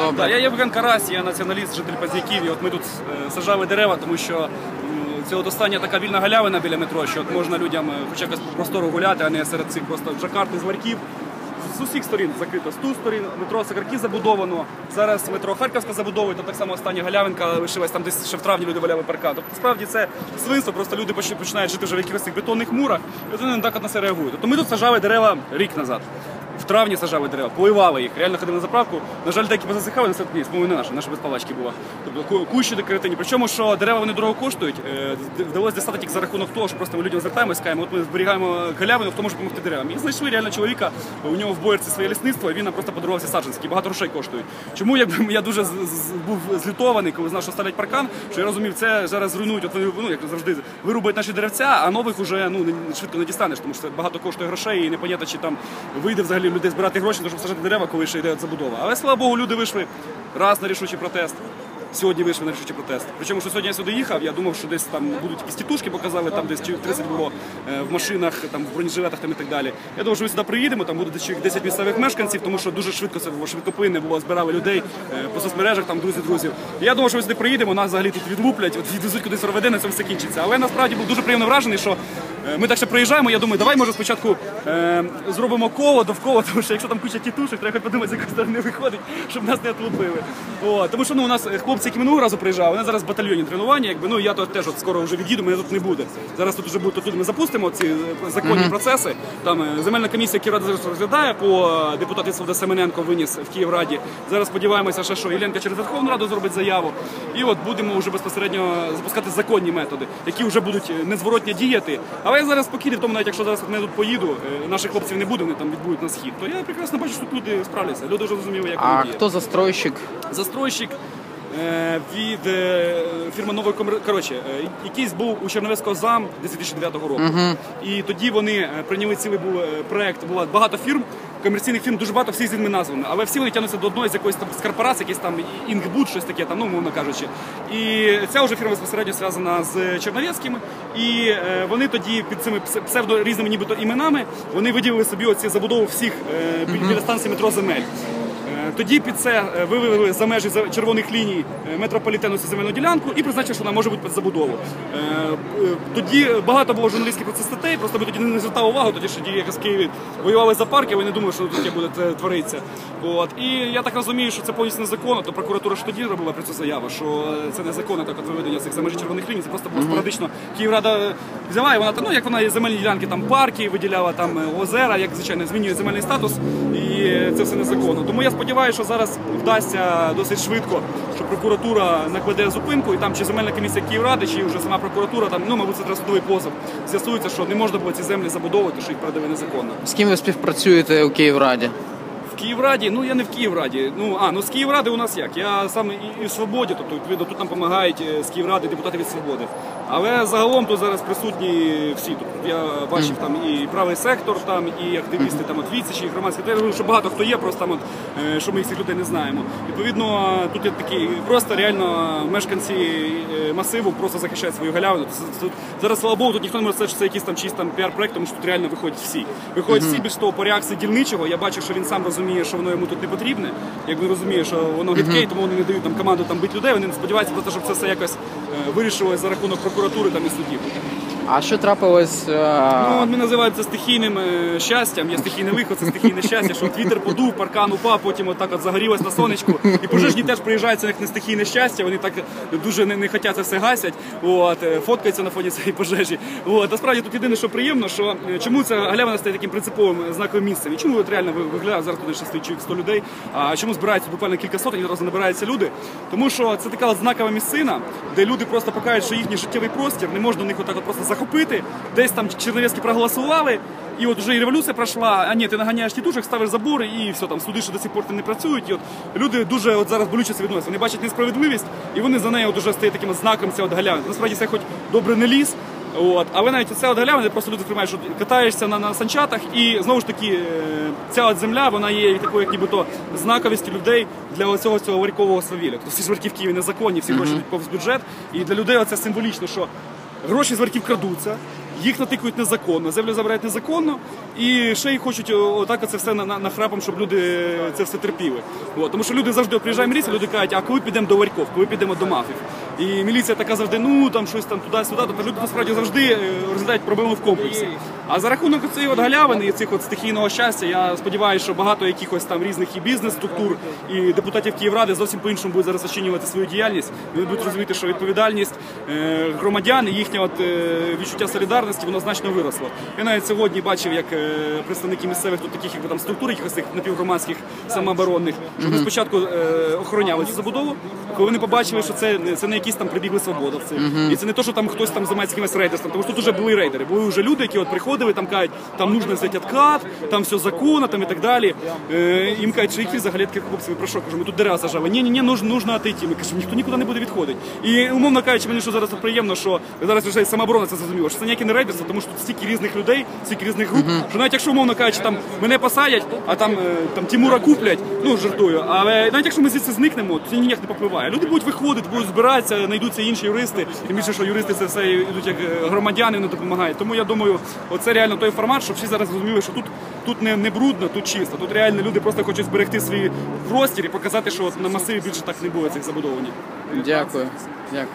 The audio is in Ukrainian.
Добре. Да, я Євген Карась, я націоналіст, житель Пазняків. І от ми тут е, сажали дерева, тому що це от остання така вільна галявина біля метро, що от можна людям е, хоч якось по простору гуляти, а не серед цих просто джакарти зварків. З усіх сторін закрито. З ту сторін метро Сакарки забудовано. Зараз метро Харківська забудовують, то так само остання галявинка лишилась там десь ще в травні люди валяли паркан. Тобто справді це свинство, просто люди поч- починають жити вже в якихось цих бетонних мурах, і вони не так от на це реагують. Тобто ми тут сажали дерева рік назад. Травні сажали дерева, поливали їх, реально ходили на заправку. На жаль, деякі позасихали на серпні, по не наша, наша без палачки була. Тобто кущі декоративні. Причому, що дерева вони дорого коштують. е, Вдалося дістати тільки за рахунок того, що просто ми людям звертаємося, кажемо, от ми зберігаємо галявину, хто може допомогти деревам. І знайшли реально чоловіка, у нього в боєрці своє лісництво, і він нам просто подарувався саджанці, багато грошей коштують. Чому якби я дуже був злютований, коли знав, що ставлять паркан, що я розумів, це зараз зруйнують, от вони ну, як завжди вирубають наші деревця, а нових уже ну швидко не дістанеш, тому що це багато коштує грошей, і непонятно, чи там вийде взагалі людей збирати гроші, щоб сажати дерева, коли ще йде забудова. Але слава Богу, люди вийшли раз на рішучий протест. Сьогодні вийшли на рішучий протест. Причому, що сьогодні я сюди їхав, я думав, що десь там будуть якісь тітушки, показали, там десь чоловік 30 було е, в машинах, там в бронежилетах там і так далі. Я думав, що ми сюди приїдемо, там буде десь чоловік 10 місцевих мешканців, тому що дуже швидко це було швидкоплинне було, збирали людей е, по соцмережах, там друзі друзів. Я думав, що ми сюди приїдемо, нас взагалі тут відлуплять, от відвезуть кудись РВД, на цьому все кінчиться. Але насправді був дуже приємно вражений, що ми так ще приїжджаємо. Я думаю, давай може спочатку е, зробимо коло довкола, тому що якщо там куча тітушок, треба подумати, з якої сторони виходить, щоб нас не отлупили. О, тому що ну у нас е, хлопці, які минулого разу приїжджали, вони зараз в батальйоні тренування. Якби ну я теж от скоро вже від'їду, мене тут не буде. Зараз тут вже буде тут. Ми запустимо ці е, законні процеси. Там е, земельна комісія Київрада зараз розглядає по е, депутату Семененко виніс в Київраді. Зараз сподіваємося, ще що Єленка через Верховну Раду зробить заяву. І от будемо вже безпосередньо запускати законні методи, які вже будуть е, незворотні діяти. Але я зараз по в тому, навіть якщо зараз не тут поїду, е, наших хлопців не буде, вони там відбудуть на схід. То я прекрасно бачу, що тут люди справляться. Люди вже зрозуміли, як А вони діяти. хто застройщик? Застройщик від е, фірми Комер... Коротше, е, якийсь був у Черновецького зам 2009 року. І тоді вони е, прийняли цілий був е, проект, було багато фірм. Комерційних фірм дуже багато всі з ними назвами, але всі вони тягнуться до одної з якоїсь там з корпорації, якийсь там Інгбуд, щось таке, там, ну, мовно кажучи. І ця вже фірма безпосередньо зв'язана з Черновецьким. І е, вони тоді під цими псе- псевдо різними нібито іменами вони виділили собі оці забудову всіх е, бі- біля станції метро земель. Тоді під це е, вивели за межі червоних ліній е, метрополітену цю земельну ділянку і призначили, що вона може бути під забудову. Е, Тоді багато було журналістських про це статей, просто ми тоді не звертали увагу, тоді що якраз в Києві воювали за парки, ви не думали, що тут таке буде творитися. От. І я так розумію, що це повністю незаконно, то прокуратура ж тоді робила про це заяву, що це незаконно так от виведення цих за межі червоних ліній, це просто було спорадично. Київрада взяла і вона ну як вона є земельні ділянки, там парки виділяла, там озера, як звичайно змінює земельний статус, і це все незаконно. Тому я сподіваюся, що зараз вдасться досить швидко, що прокуратура накладе зупинку, і там чи земельна комісія Київради, чи вже сама прокуратура, там ну мабуть, це треба позов. З'ясується, що не можна було ці землі забудовувати, що їх передали незаконно. З ким ви співпрацюєте у Київраді? В Київраді, ну я не в Київраді. Ну а ну з Київради у нас як? Я саме і, і в свободі, тобто відповідно тут нам допомагають е, з Київради депутати від свободи. Але загалом тут зараз присутні всі. Тут я бачив там і правий сектор, там і активісти там от відсічі, і громадські. Я говорю, що багато хто є, просто там от е, що ми всіх людей не знаємо. Відповідно, тут є такі просто реально мешканці е, масиву просто захищають свою галявину. Тут- зараз слава Богу, тут ніхто не може сказати, що це якийсь там чийсь там піар-проект, тому що тут реально виходять всі. Виходять всі більш того по реакції дільничого. Я бачу, що він сам розуміє, що воно йому тут не потрібне. Як він розуміє, що воно гидке, тому вони не дають там команду там бити людей. Вони сподіваються просто, щоб це все якось е, вирішилось за рахунок прокуратури там і судів. А що трапилось? е, Ну, от ми називаємо це стихійним е, щастям. Є стихійне лихо, це стихійне щастя, що от вітер подув, паркан упав, потім отак от загорілось на сонечку. І пожежні теж приїжджають, це як не стихійне щастя, вони так дуже не, не хотять це все гасять, от, е, фоткаються на фоні цієї пожежі. От, насправді тут єдине, що приємно, що чому ця галявина стає таким принциповим знаковим місцем. І чому от реально ви- виглядає зараз туди ще стоїть чоловік 100 людей, а чому збираються буквально кілька сотень, одразу набираються люди? Тому що це така знакова місцина, де люди просто покажуть, що їхній життєвий простір не можна у них отак от просто захопити. Десь там черновецькі проголосували, і от вже і революція пройшла, а ні, ти наганяєш тітушок, ставиш забори і все там суди ще до сих пор не працюють. І от люди дуже от зараз болюче це відносять. Вони бачать несправедливість, і вони за нею от уже стає таким знаком ця от галявина. Насправді це хоч добре не ліс. От, але навіть це от галявина, де просто люди сприймають, що катаєшся на, на санчатах, і знову ж таки е, ця от земля, вона є такою, як нібито знаковістю людей для оцього цього варікового свавілля. Тобто всі ж варки в Києві незаконні, всі гроші йдуть повз бюджет. І для людей це символічно, що гроші з вартів крадуться, їх натикують незаконно, землю забирають незаконно, і ще й хочуть отак це все на, на, нахрапом, щоб люди це все терпіли. От, тому що люди завжди приїжджає міліція, люди кажуть, а коли підемо до Варьков, коли підемо до мафів. І міліція така завжди, ну там щось там туди-сюди, тобто люди насправді завжди е, розглядають проблему в комплексі. А за рахунок цієї от галявини і цих от стихійного щастя, я сподіваюся, що багато якихось там різних і бізнес-структур, і депутатів Київради зовсім по-іншому будуть зараз очинювати свою діяльність. Вони будуть розуміти, що відповідальність е, громадян і їхнє от, е, відчуття солідарності воно значно виросло. Я навіть сьогодні бачив, як е, представники місцевих тут таких якби там структур, якихось цих напівгромадських самооборонних, що вони спочатку охороняли цю забудову, коли вони побачили, що це, це не якісь там прибігли свободовці, і це не то, що там хтось там займається якимось рейдерством, тому що тут вже були рейдери, були вже люди, які от приходили, там кажуть, там нужно взяти откат, там все законно, там і так далі. Е, їм кажуть, що які взагалі хлопці, про що кажу, ми тут дерева сажали. Ні, ні, ні, нужно, нужно отойти. Ми кажемо, ніхто нікуди не буде відходити. І умовно кажучи, мені що зараз приємно, що зараз вже самооборона це зрозуміло, що це ніяке не рейдерство, тому що тут стільки різних людей, стільки різних груп, що навіть якщо умовно кажучи, там мене посадять, а там, е, там Тимура куплять, ну жартую, але навіть якщо ми звідси зникнемо, то це ніяк не попливає. Люди будуть виходити, будуть збиратися, знайдуться інші юристи. Тим більше, що юристи це все йдуть як е, громадяни, вони допомагають. Тому я думаю, оце реально той формат, щоб всі зараз зрозуміли, що тут, тут не, не брудно, тут чисто. Тут реально люди просто хочуть зберегти свій простір і показати, що от на масиві більше так не буде цих забудовані. Дякую. Дякую.